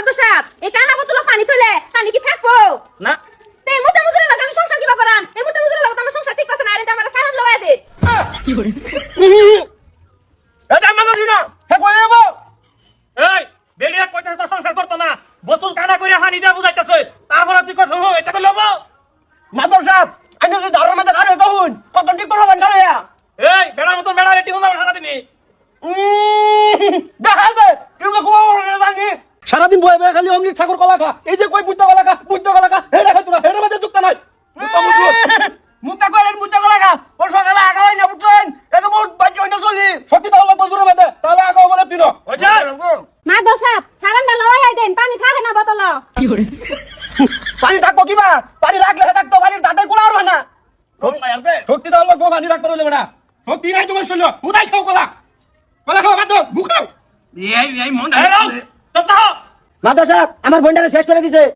মাতো সাহেব এই কানা বোতলে পানি থইলে পানি কি থাকব? না। তে মোটা মুজুরের লগে আমি সংসার কিবা করাম? এই মোটা মুজুরের লগে আমার সংসার ঠিক আছে না আরে আমার সারান লগাই দে। এটা মানো দিনা হে কই যাব এই বেলিয়া কইতাছে তো সংসার করতো না বোতল কানা কইরা হানি দিয়া বুঝাইতাছে তারপরে তুই কথা হো এটা তো লব মাদর সাহেব আইনে যদি দারুর মধ্যে গাড়ি তখন কত ঠিক করব গাড়ি এই বেড়ার মতন বেড়া রেটি হলো সারা দিনই দেখা সারাদিন বয়ে বয়ে খালি অমৃত সাগর কলা খা। এই যে কই বুদ্ধ কলা খা বুদ্ধ কলা খা হেডে খা তোরা হেডে মধ্যে যুক্ত নাই। মুক্তা করেন মুক্তা কলা খা। ওর সকালে আগা হয় না বুঝছেন এটা বহুত বাজ্য হইনা চলি। সত্যি তাহলে বজুরে মধ্যে তাহলে আগা বলে দিন হইছে মাতো সাহেব সারানটা লগাই দেন পানি থাকে না বোতল। পানি থাকব কিবা পানি রাখলে থাকতো পানির দাঁতে কোলা আর না। সত্যি তাহলে পানি রাখতে রইলে সত্যি নাই তোমার শৈল উদাই খাও কলা। কলা খাও বুকাও এই এই মন এই মাদর সাহেব আমার বোনটারে শেষ করে দিছে।